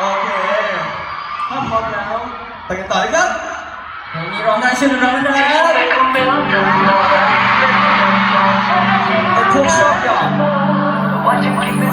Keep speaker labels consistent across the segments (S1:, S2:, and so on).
S1: โอเค ถ้าพร้อมแล้วไปกันต่อเลยครับวั
S2: นนี้ร้องได้ช่วยร้องได้แต่พวก
S3: ช
S2: อบหยอก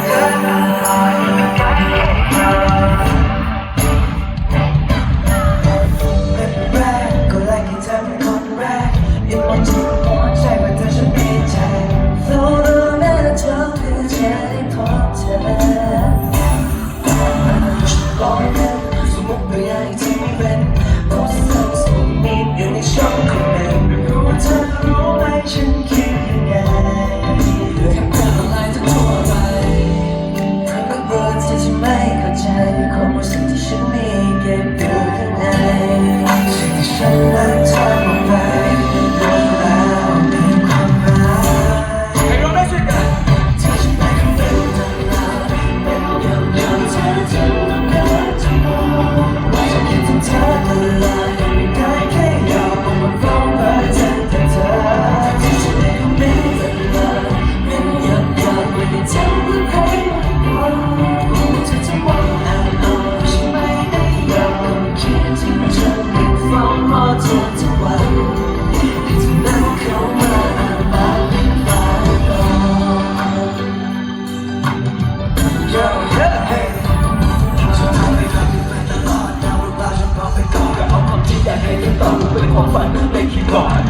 S2: I'll finally make you mine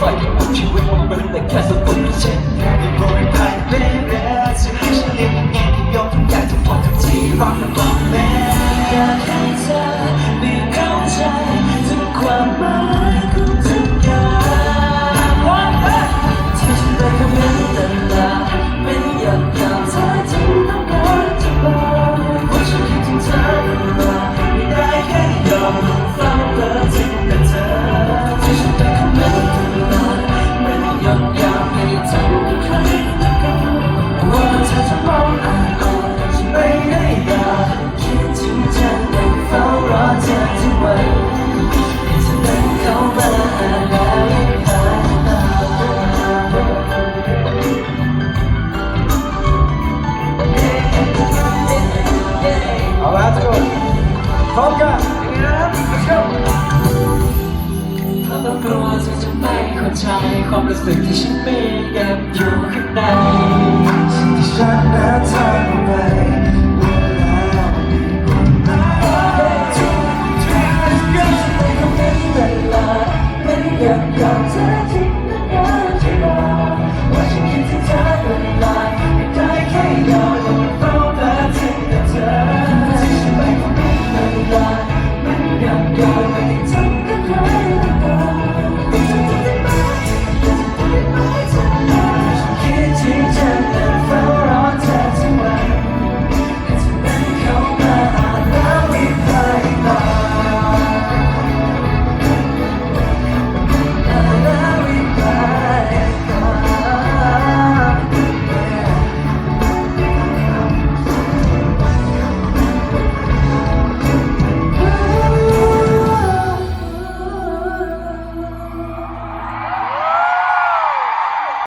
S2: Fighting with you in my room, the castle for the set. You're going back, man. จะไม่เข้าใจความรู้สึกที่ฉันมีเก็บอยู่ข้างในสิ่งที่ฉันนั้น